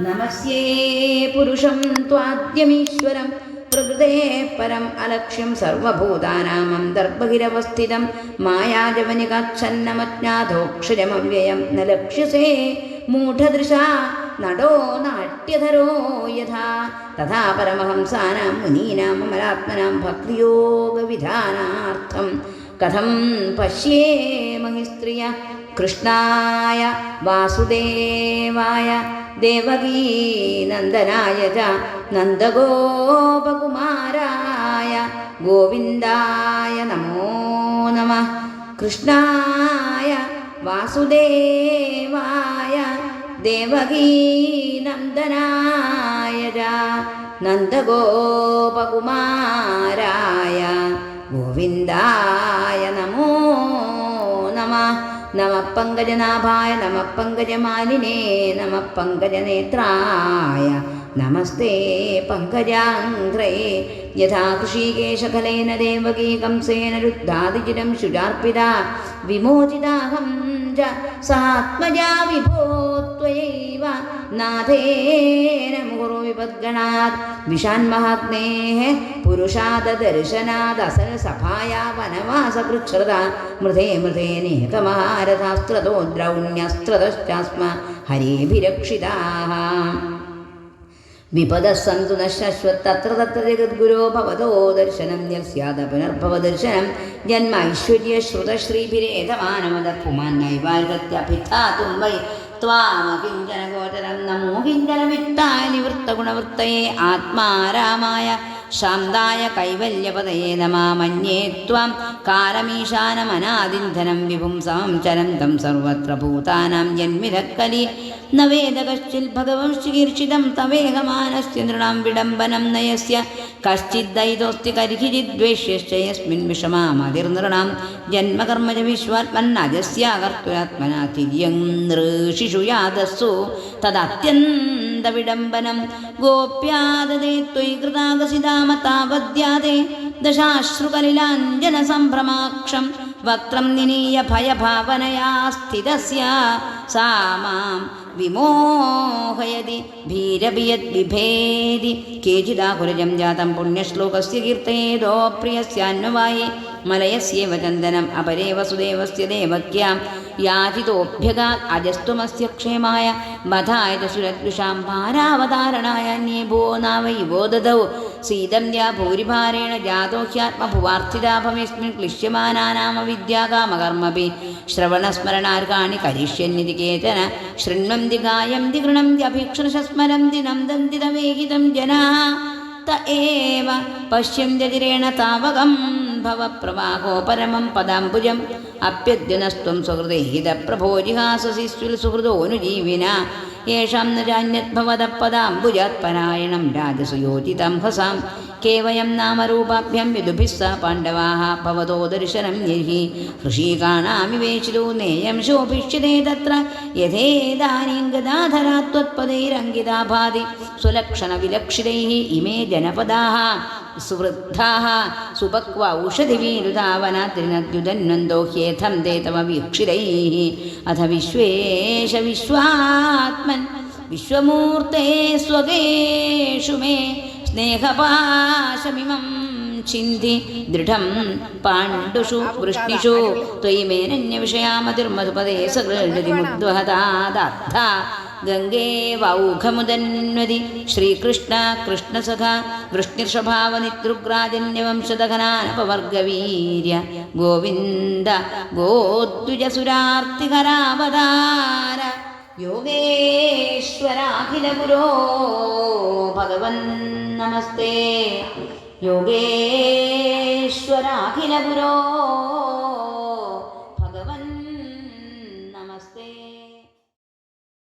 നമസ്യേ പുരുഷം ത്വാദ്യമീശ്വരം പ്രകൃതേ പരം അലക്ഷ്യം സർവഭൂതാനാമം ദർഭഗിരവസ്ഥിതം മായാജവനികാച്ഛന്നമജ്ഞാതോക്ഷരമവ്യയം ന ലക്ഷ്യസേ മൂഢദൃശ നടോ നാട്യധരോ യഥാ തഥാ പരമഹംസാനാം മുനീനാം അമരാത്മനാം ഭക്തിയോഗവിധാനാർത്ഥം കഥം പശ്യേ മഹിസ്ത്രിയ കൃഷ്ണായ വാസുദേവായ ദേവകീനന്ദനായ ച നന്ദഗോപകുമാരായ ഗോവിന്ദായ നമോ നമ. കൃഷ്ണായ വാസുദേവായ ദേവകീനന്ദനായ ച നന്ദഗോപകുമാരായ ഗോവിന്ദായ നമ പങ്കജനാഭായ നമ പങ്കജമാലിനേ നമ പങ്കജനേത്രായ നമസ്തേ പങ്കജാംഘ്രേ യഥാ ഋഷീകേശകലേന ദേവകീ കംസേന രുദ്ധാതിചിരം ശുചാർപ്പിത വിമോചിതാഹം ച സാത്മജാ വിഭോ त्वयैव नाथेन मुहुरु विपद्गणात् विशान्महाग्नेः पुरुषाददर्शनादसलसभाया वनवासकृच्छ्रदा मृधे मृधेनेकमहारथास्त्रतो द्रौण्यस्त्रतश्चास्म हरेभिरक्षिताः വിപദ സന്തു നശ്വത്തത്ര തത്ര ജഗദ്ഗുരോ ഭവതോ ദർശനം യസ്യാദ പുനർഭവദർശനം. ജന്മ ഐശ്വര്യ ശ്രുതശ്രീഭിരേതമാനമത പുമാൻ നൈവാർഗത്യഭിധാതും വൈ ത്വാമകിഞ്ചന ഗോചരം നമോ കിഞ്ചന വിത്തായ നിവൃത്തഗുണവൃത്തയെ ആത്മാരാമായ ശാന്തായ കൈവല്യപതയെ നമാമന്യേ ത്വം കാലമീശാനമനാദിന്ധനം വിഭും ചരന്തം സർവത്ര ഭൂതാനാം ജന്മിതക്കലി. न वेद कश्चित् भगवंश्चिकीर्षितं तवेहमानस्य नृणां विडम्बनं नयस्य कश्चिद्दैतोऽस्ति कर्हिचिद्वेष्यश्च यस्मिन् विषमामतिर्नृणां जन्मकर्म च विश्वात्मन्नजस्याकर्तुरात्मना तिर्यं नृषिषु यादस्सु तदत्यन्तविडम्बनं गोप्याददे त्वयि कृतागसिदामतावद्यादे दशाश्रुकलिलाञ्जनसम्भ्रमाक्षं वक्त्रं निनीय भयभावनया स्थितस्य सा मां വിമോഹയതി ഭീരവിയത് വിഭേദി. കേചിദാഹുരജം ജാതം പുണ്യശ്ലോകസ്യ കീർത്തേതോ പ്രിയസ്യാന്വായി മലയസ്യേവ ചന്ദനം അപരേ വസുദേവസ്യ ദേവക്യാം. യാചിതോഭ്യഗാ അജസ്തുമസ്യ ക്ഷേമായ. ബധായ ചുരദ്വിഷാം ഭാരാവതാരണായ അന്യേ ഭോ നാവ യുവോദതൗ സീതന്യ ഭൂരിഭാരേണ ജാതോഹ്യാത്മഭുവാർത്ഥിതാഭവേസ്മിൻ ക്ലിശ്യമാനാമവിദ്യാകാമകർമ്മപി ശ്രവണസ്മരണാർക്കാണി കരിഷ്യന്നിതി കേതന ശൃണ്വന്തി ഗായന്തി ഗൃണന്തി അഭീക്ഷണശസ്മരം നന്ദന്തി തവേഹിതം ജനാ. ത ഏവ. പശ്യന്തിരേണ താവകം ഭവപ്രവാഹോ പരമം പദാംബുജം. അപ്യദ്യുനസ്ത്വം സുഹൃദേ ഹിതപ്രഭോ ജിഹാസസിസ്വിൽ സുഹൃദോനുജീവിന യേഷാം പരായണം രാജസുയോജിതം ഹസാം न जान्यद्भवतः पदाम्बुजात्परायणं राजसुयोजितं हसां केवयं नामरूपाभ्यं विदुभिः स पाण्डवाः भवतो दर्शनं यहि हृषीकाणामि वेशितो नेयं शोभिष्यते तत्र यथेदानीं गदाधरा त्वत्पदैरङ्गिता भाति सुलक्षणविलक्षितैः इमे जनपदाः सुवृद्धाः सुपक्व औषधिवीरुधावनात्रिनद्युदन्वन्दो ह्येथं ते तव वीक्षितैः अथ विश्वेश विश्वात्मन् विश्वमूर्ते स्वगेषु मे स्नेहपाशमिमं छिन्धि दृढं पाण्डुषु वृष्णिषु त्वयि मेनन्यविषयामतिर्मधुपदे सकृति मुद्वहतादर्था ഗംഗേ വൗഘമുദന്വതി ശ്രീകൃഷ്ണ കൃഷ്ണസഖ വൃഷ്ണിർഷഭാവനിതൃഗ്രാജന്യവംശതഘനാനപവർഗവീര്യ ഗോവിന്ദ ഗോദ്വിജസുരാർത്തിഹരാവതാര യോഗേശ്വരാഖില ഗുരോ നമസ്തേ. യോഗേശ്വരാഖില ഗുരോ